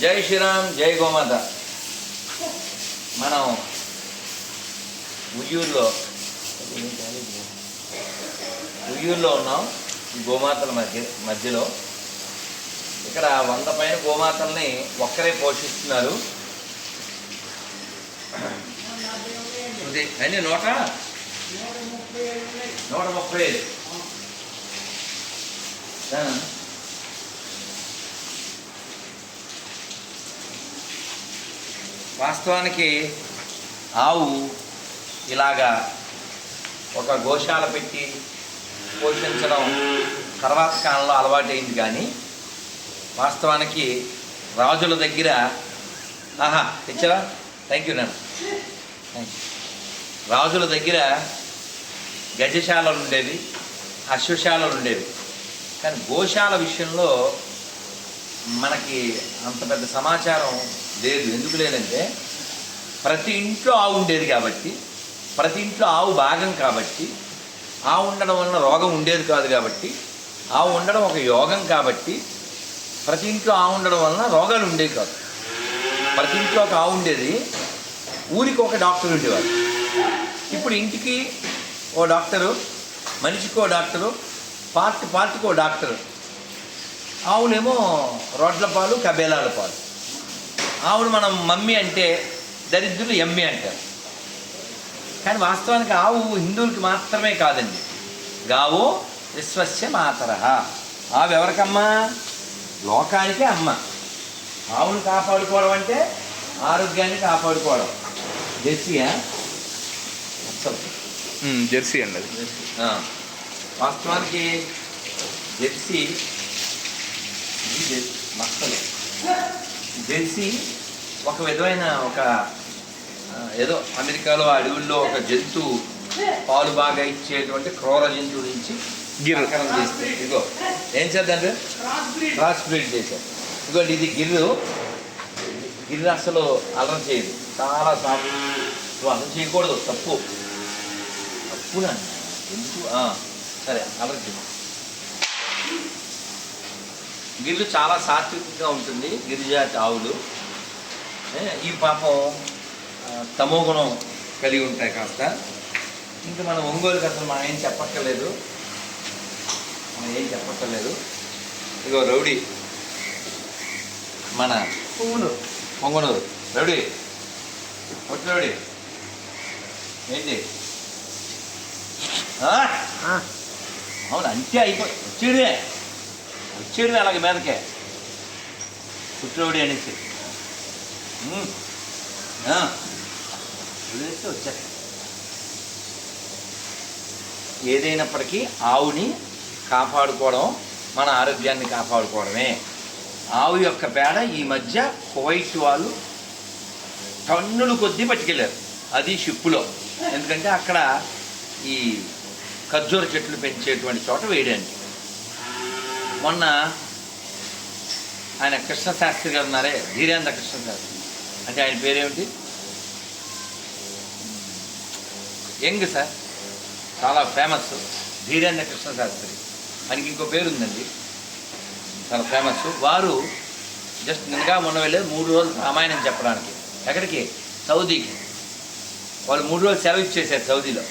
జై శ్రీరామ్ జై గోమాత. మనం ఉయ్యూరులో ఉయ్యూరులో ఉన్నాం ఈ గోమాతల మధ్య మధ్యలో. ఇక్కడ వంద పైన గోమాతల్ని ఒక్కరే పోషిస్తున్నారు. ఇది అన్ని నూట? నూట ముప్పై ఐదు వాస్తవానికి ఆవు ఇలాగా ఒక గోశాల పెట్టి పోషించడం తర్వాత కాలంలో అలవాటైంది కానీ వాస్తవానికి రాజుల దగ్గర ఆహా తెచ్చరా థ్యాంక్ యూ నేను థ్యాంక్ యూ రాజుల దగ్గర గజశాలలు ఉండేవి అశ్వశాలలు ఉండేవి. కానీ గోశాల విషయంలో మనకి అంత పెద్ద సమాచారం లేదు. ఎందుకు లేదంటే ప్రతి ఇంట్లో ఆవు ఉండేది కాబట్టి ప్రతి ఇంట్లో ఆవు భాగం కాబట్టి ఆవు ఉండడం వలన రోగం ఉండేది కాదు కాబట్టి ఆవు ఉండడం ఒక యోగం కాబట్టి ప్రతి ఇంట్లో ఆవు ఉండడం వలన రోగాలు ఉండేవి కాదు. ప్రతి ఇంట్లో ఒక ఆవు ఉండేది ఊరికి ఒక డాక్టర్ ఉండేవారు. ఇప్పుడు ఇంటికి ఓ డాక్టరు మనిషికి ఓ డాక్టరు పార్టీ పార్టీకి ఓ డాక్టరు. ఆవులేమో రోడ్ల పాలు కబేలాల పాలు. ఆవును మనం మమ్మీ అంటే దరిద్రులు ఎమ్మి అంటారు. కానీ వాస్తవానికి ఆవు హిందువులకి మాత్రమే కాదండి. గావో విశ్వస్య మాతర. ఆవు ఎవరికమ్మా? లోకానికే అమ్మ. ఆవును కాపాడుకోవడం అంటే ఆరోగ్యాన్ని కాపాడుకోవడం. జెర్సీయా? జెర్సీ అండి అది. ఆ, వాస్తవానికి జెర్సీ ఇది జెర్- మక్కలు. జెర్సీ ఒక విధమైన ఒక ఏదో అమెరికాలో అడవుల్లో ఒక జంతువు పాలు బాగా ఇచ్చేటువంటి క్రూర జంతువు నుంచి గిర్. సంకరం చేస్తే ఇదిగో ఏం చేద్దాం క్రాస్ బ్రీడ్ చేశారు. ఇదిగో ఇది గిర్రు. గిర్రు అసలు అలరం చేయదు. చాలా సాఫ్ట్ నువ్వు అలరం చేయకూడదు తప్పు. తప్పునా ఎందుకు సరే అలరం చేయి. గిర్రు చాలా సాత్వికంగా ఉంటుంది గిరిజాతి ఆవులు ఏ, ఈ పాపం తమో గుణం కలిగి ఉంటాయి కాస్త. ఇంకా మన ఒంగోలుకి అసలు మనం ఏం చెప్పక్కర్లేదు. మనం ఏం చెప్పక్కర్లేదు. ఇగో రౌడీ. మన పువ్వులు పొంగనూరు రౌడీ. ఒట్టి రౌడీ. ఏంటి? అవును అంతే అయిపోయి. వచ్చేడే వచ్చేడు అలాగే మీదకే. పుట్టినోడి అనేసి. వదిలేస్తే వచ్చారు ఏదైనప్పటికీ ఆవుని కాపాడుకోవడం మన ఆరోగ్యాన్ని కాపాడుకోవడమే. ఆవు యొక్క పేడ ఈ మధ్య కువైట్ వాళ్ళు టన్నులు కొద్దీ పట్టుకెళ్ళారు. అది షిప్పులో. ఎందుకంటే అక్కడ ఈ ఖర్జూర చెట్లు పెంచేటువంటి చోట వేయడానికి. మొన్న ఆయన కృష్ణశాస్త్రి గారు ఉన్నారే ధీరేంద్ర కృష్ణశాస్త్రి అంటే ఆయన పేరేమిటి? Young sir. చాలా ఫేమస్ ధీరేంద్ర కృష్ణశాస్త్రి ఆయనకి ఇంకో పేరు ఉందండి చాలా ఫేమస్ వారు జస్ట్ నిన్నగా మొన్న వెళ్ళేది మూడు రోజులు రామాయణం చెప్పడానికి. ఎక్కడికి? సౌదీకి. వాళ్ళు మూడు రోజులు సెలవు ఇచ్చేసారు సౌదీలో.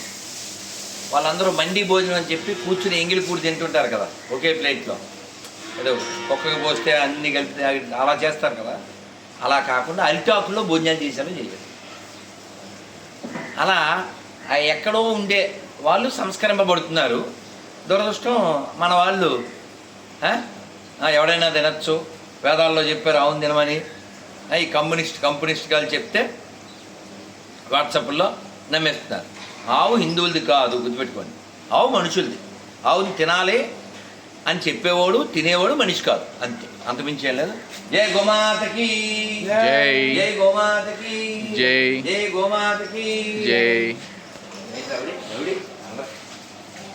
వాళ్ళందరూ మండి భోజనం అని చెప్పి కూర్చుని ఎంగిలి కూడి తింటుంటారు కదా ఒకే ప్లేట్లో. ఏదో కుక్కకి పోస్తే అన్ని కలిపి అలా చేస్తారు కదా. అలా కాకుండా అరిటాకుల్లో భోజనాలు చేశారు చేయలేదు. అలా ఎక్కడో ఉండే వాళ్ళు సంస్కరింపబడుతున్నారు. దురదృష్టం మన వాళ్ళు ఎవడైనా తినచ్చు. వేదాల్లో చెప్పారు అవును తినమని. ఈ కమ్యూనిస్ట్ కమ్యూనిస్ట్ గారు చెప్తే వాట్సాప్లో నమ్మేస్తున్నారు. ఆవు హిందువులది కాదు గుర్తుపెట్టుకోండి. ఆవు మనుషులది. ఆవుని తినాలి అని చెప్పేవాడు తినేవాడు మనిషి కాదు అంతే అంతమించి ఏం లేదు జై గోమాతకి జై. జై గోమాతకి జై. జై గోమాతకి జై?